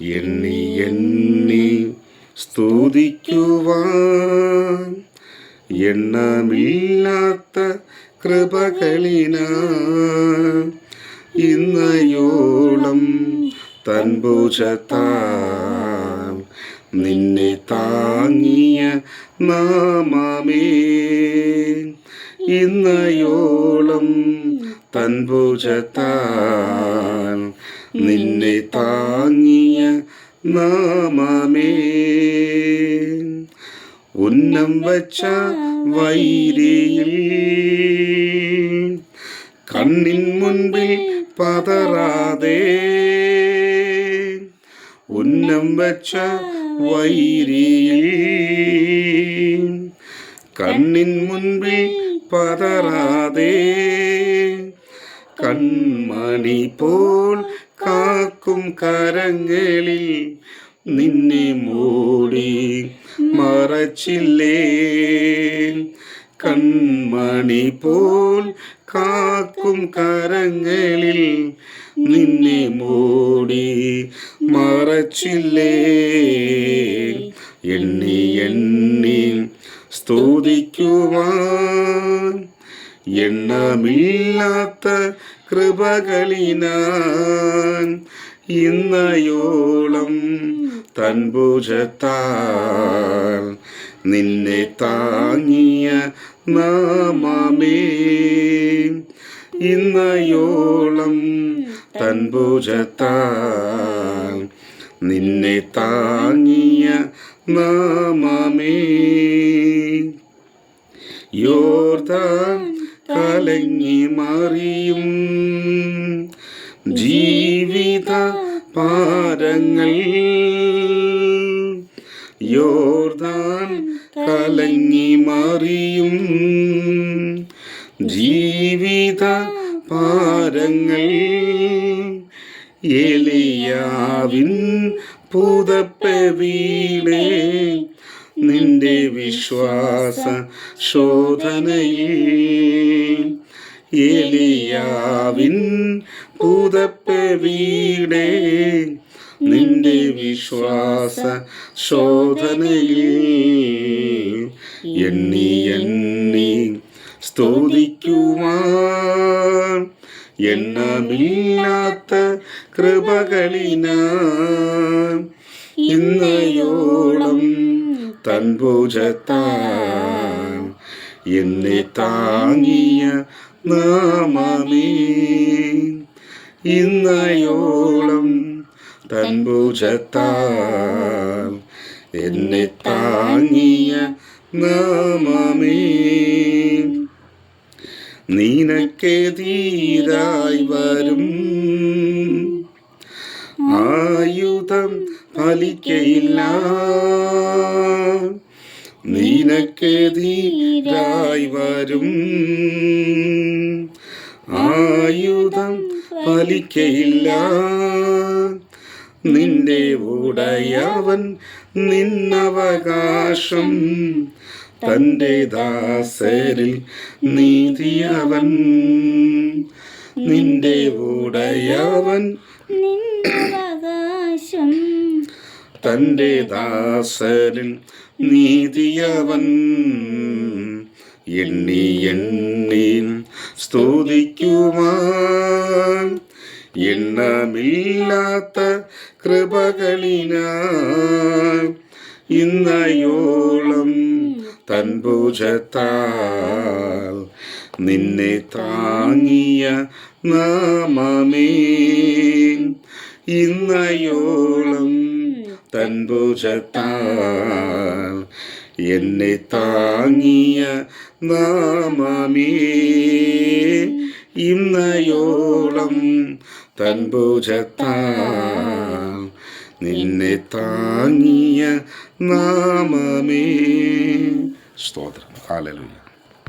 എണ്ണി എണ്ണി സ്തുതിക്കുവാൻ. എണ്ണമില്ലാത്ത കൃപകളിന ഇന്നയോളം തൻഭുജത്താൽ നിന്നെ താങ്ങിയ നാമമേ. ഇന്നയോളം തൻഭുജത്താൽ നിന്നെ താങ്ങിയ നാമമേ. ഉന്നം വച്ച വൈരിയിൽ കണ്ണിൻ മുൻപിൽ പതറാതെ ഉന്നം വച്ച വൈരിയിൽ കണ്ണിൻ മുൻപിൽ പതറാതെ കൺമണി പോൽ കാക്കും കരങ്ങളിൽ നിന്നെ മൂടി മറച്ചില്ലേ? കൺമണി പോൽ കാക്കും കരങ്ങളിൽ നിന്നെ മൂടി മറച്ചില്ലേ? എണ്ണി എണ്ണി സ്തുതിക്കുവാൻ എണ്ണമില്ലാത്ത കൃപകളിനാൻ ഇന്നയോളം തൻഭുജത്താൽ നിന്നെ താങ്ങിയ നാമമേ. ഇന്നയോളം തൻഭുജത്താൽ നിന്നെ താങ്ങിയ നാമമേ. യോർദാൻ കലങ്ങി മറിയും ജീവിത പാരങ്ങൾ യോർദാൻ കലങ്ങി മറിയും ജീവിത പാരങ്ങൾ എലിയാവിൻ പുതപ്പ വീടേ നിന്റെ വിശ്വാസ ശോധനയിൽ എലിയാവിൻ പുതപ്പ് വീടേ നിന്റെ വിശ്വാസ ശോധനയിൽ എണ്ണി എണ്ണി സ്തുതിക്കുവാൻ. എണ്ണമില്ലാത്ത കൃപകളിനാൻ ഇന്നയോളം തൻഭുജത്താൻ എന്നെ താങ്ങിയ നാമമേ. ഇന്നയോളം തൻഭുജത്താൽ എന്നെ താങ്ങിയ നാമമേ. നിനക്കെതിരായി വരും. ആയുധം ഫലിക്കയില്ല നിനക്കെതിരായി വരും. ആയുധം ഫലിക്കയില്ല നിന്റെ ഉടയവൻ നിന്നവകാശം. തന്റെ ദാസരിൽ നീതിയവൻ. നിന്റെ ഉടയവൻ നിന്നവകാശം. തന്റെ ദാസരിൽ നീതിയവൻ. എണ്ണി എണ്ണി സ്തുതിക്കുവാൻ എണ്ണമില്ലാത്ത കൃപകളിനാൽ ഇന്നയോളം തൻഭുജത്താൽ നിന്നെ താങ്ങിയ നാമമേ ഇന്നയോളം തൻഭുജത്താൽ എന്നെ താങ്ങിയ നാമമേ. ഇന്നയോളം തൻഭുജത്താൽ നിന്നെ താങ്ങിയ നാമമേ. സ്തോത്രം. ഹാലലുയ്യ